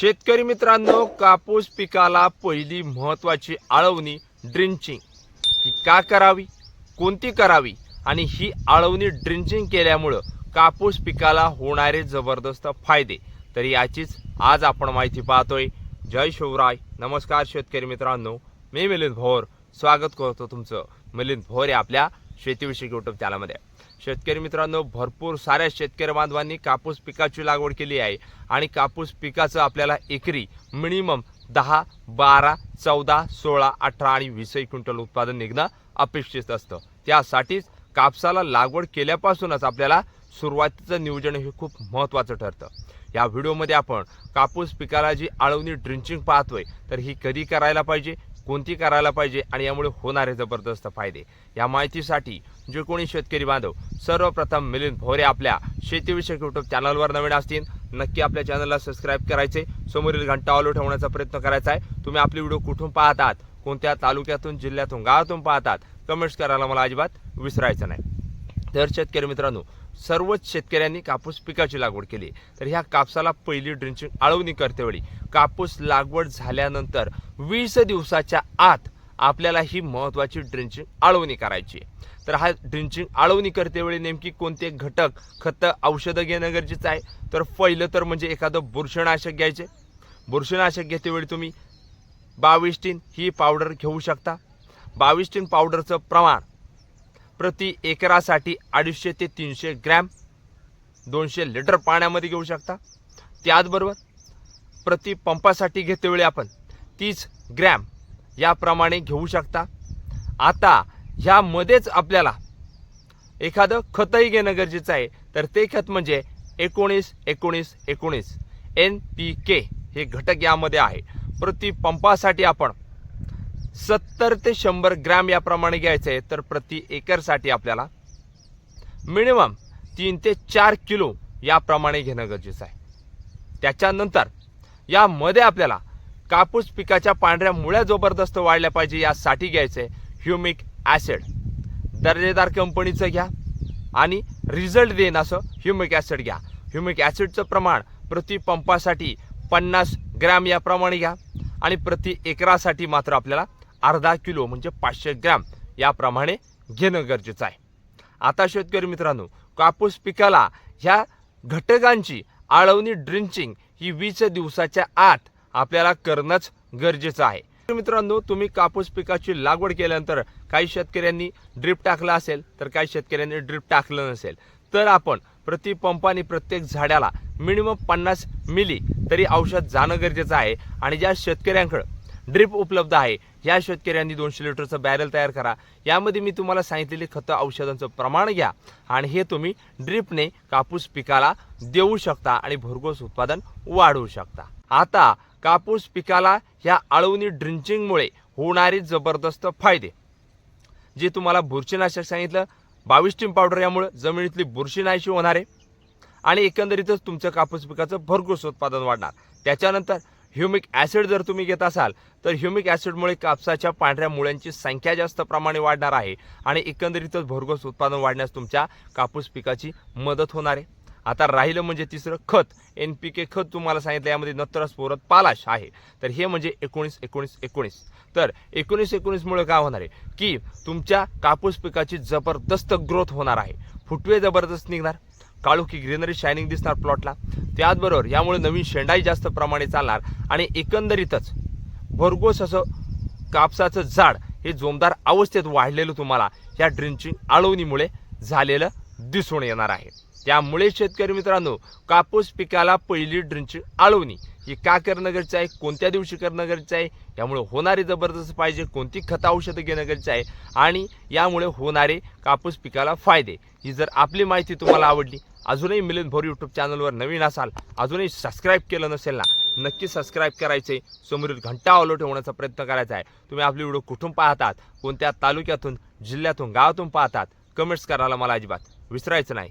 शेतकरी मित्रांनो कापूस पिकाला पहिली महत्वाची आळवणी ड्रिंचिंग. ही का करावी? कोणती करावी? आणि ही आळवणी ड्रिंचिंग केल्यामुळं कापूस पिकाला होणारे जबरदस्त फायदे. तर याचीच आज आपण माहिती पाहतोय. जय शिवराय. नमस्कार शेतकरी मित्रांनो. मी मिलिंद भोर. स्वागत करतो तुमचं. मिलिंद भोर या आपल्या शेतीविषयक युट्यूब चॅनलमध्ये शेतकरी मित्रांनो भरपूर साऱ्या शेतकरी बांधवांनी कापूस पिकाची लागवड केली आहे. आणि कापूस पिकाचं आपल्याला एकरी मिनिमम दहा बारा चौदा सोळा अठरा आणि वीसही क्विंटल उत्पादन निघणं अपेक्षित असतं. त्यासाठीच कापसाला लागवड केल्यापासूनच आपल्याला सुरुवातीचं नियोजन हे खूप महत्त्वाचं ठरतं. या व्हिडिओमध्ये आपण कापूस पिकाला जी आळवणी ड्रिंचिंग पाहतोय तर ही कधी करायला पाहिजे कोणती करायला पाहिजे आणि यामुळे होणारे जबरदस्त फायदे. या माहितीसाठी जे कोणी शेतकरी बांधव सर्वप्रथम मिलिंद भोरे आपल्या शेतीविषयक युट्यूब चॅनलवर नवीन असतील. नक्की आपल्या चॅनलला सबस्क्राईब करायचे. समोरील घंटा ऑलो ठेवण्याचा प्रयत्न करायचा आहे. तुम्ही आपले व्हिडिओ कुठून पाहतात कोणत्या तालुक्यातून जिल्ह्यातून गावातून पाहतात कमेंट्स करायला मला अजिबात विसरायचं नाही. तर शेतकरी मित्रांनो सर्वच शेतकऱ्यांनी कापूस पिकाची लागवड केली. तर ह्या कापसाला पहिली ड्रिंचिंग आळवणी करतेवेळी कापूस लागवड झाल्यानंतर वीस दिवसाच्या आत आपल्याला ही महत्त्वाची ड्रिंचिंग आळवणी करायची आहे. तर हा ड्रिंचिंग आळवणी करतेवेळी नेमकी कोणते घटक खतं औषधं घेणं गरजेचं आहे? तर पहिलं तर म्हणजे एखादं बुरशीनाशक घ्यायचे. बुरशीनाशक घेतेवेळी तुम्ही बावीस टीन ही पावडर घेऊ शकता. बावीस टीन पावडरचं प्रमाण प्रति एकरासाठी अडीचशे ते तीनशे ग्रॅम दोनशे लिटर पाण्यामध्ये घेऊ शकता. त्याचबरोबर प्रति पंपासाठी घेतेवेळी आपण तीस ग्रॅम याप्रमाणे घेऊ शकता. आता ह्यामध्येच आपल्याला एखादं खतही घेणं गरजेचं आहे. तर ते खत म्हणजे एकोणीस एकोणीस एकोणीस. एन पी के हे घटक यामध्ये आहे. प्रति पंपासाठी आपण सत्तर ते शंभर ग्रॅम याप्रमाणे घ्यायचं आहे. तर प्रति एकरसाठी आपल्याला मिनिमम तीन ते चार किलो याप्रमाणे घेणं गरजेचं आहे. त्याच्यानंतर यामध्ये आपल्याला कापूस पिकाच्या पांढऱ्या मुळ्या जबरदस्त वाढल्या पाहिजे यासाठी घ्यायचं आहे ह्युमिक ॲसिड. दर्जेदार कंपनीचं घ्या आणि रिझल्ट देईन असं ह्युमिक ॲसिड घ्या. ह्युमिक ॲसिडचं प्रमाण प्रति पंपासाठी पन्नास ग्रॅम याप्रमाणे घ्या आणि प्रति एकरासाठी मात्र आपल्याला अर्धा किलो म्हणजे पाचशे ग्रॅम याप्रमाणे घेणं गरजेचं आहे. आता शेतकरी मित्रांनो कापूस पिकाला ह्या घटकांची आळवणी ड्रिंचिंग ही वीस दिवसाच्या आत आपल्याला करणंच गरजेचं आहे. मित्रांनो तुम्ही कापूस पिकाची लागवड केल्यानंतर काही शेतकऱ्यांनी ड्रिप टाकलं असेल तर काही शेतकऱ्यांनी ड्रिप टाकलं नसेल तर आपण प्रति पंपाने प्रत्येक झाडाला मिनिमम पन्नास मिली तरी औषध जाणं गरजेचं आहे आणि ज्या शेतकऱ्यांकडं ड्रिप उपलब्ध आहे या शेतकऱ्यांनी दोनशे लिटरचं बॅरल तयार करा. यामध्ये मी तुम्हाला सांगितलेले खतं औषधांचं प्रमाण घ्या आणि हे तुम्ही ड्रिपने कापूस पिकाला देऊ शकता आणि भरघोस उत्पादन वाढवू शकता. आता कापूस पिकाला ह्या आळवणी ड्रिंचिंगमुळे होणारे जबरदस्त फायदे. जे तुम्हाला बुरशीनाशक सांगितलं बावीस टीम पावडर यामुळे जमिनीतली बुरशी नाहीशी होणार आहे आणि एकंदरीतच तुमचं कापूस पिकाचं भरघोस उत्पादन वाढणार. त्याच्यानंतर ह्युमिक ॲसिड जर तुम्ही घेत असाल तर ह्युमिक ॲसिडमुळे कापसाच्या पांढऱ्या मुळ्यांची संख्या जास्त प्रमाणे वाढणार आहे आणि एकंदरीतच भरघोस उत्पादन वाढण्यास तुमच्या कापूस पिकाची मदत होणार आहे. आता राहिलं म्हणजे तिसरं खत. एन पी के खत तुम्हाला सांगितलं यामध्ये नत्रस्फोरत पालाश आहे. तर हे म्हणजे एकोणीस एकोणीस एकोणीस. तर एकोणीस एकोणीसमुळे काय होणार आहे? की तुमच्या कापूस पिकाची जबरदस्त ग्रोथ होणार आहे. फुटवे जबरदस्त निघणार. काळोखी ग्रीनरी शायनिंग दिसणार प्लॉटला. त्याचबरोबर यामुळे नवीन शेंडाई जास्त प्रमाणे चालणार. आणि एकंदरीतच भरघोस असं कापसाचं झाड हे जोमदार अवस्थेत वाढलेलं तुम्हाला या ड्रिंचिंग आळवणीमुळे झालेलं दिसून येणार आहे. त्यामुळे शेतकरी मित्रांनो कापूस पिकाला पहिली ड्रिंच आळवणी. ही का करणं गरजेचं आहे कोणत्या दिवशी करणं गरजेचं आहे यामुळे होणारी जबरदस्त पाहिजे कोणती खतं औषधं घेणं गरजेचं आहे आणि यामुळे होणारे कापूस पिकाला फायदे. ही जर आपली माहिती तुम्हाला आवडली अजूनही मिलिंद भोर यूट्यूब चॅनलवर नवीन असाल अजूनही सबस्क्राईब केलं नसेल ना नक्की सबस्क्राईब करायचे. समोरील घंटा ऑलो ठेवण्याचा प्रयत्न करायचा आहे. तुम्ही आपली व्हिडिओ कुठून पाहतात कोणत्या तालुक्यातून जिल्ह्यातून गावातून पाहतात कमेंट्स करायला मला अजिबात विसरायचं नाही.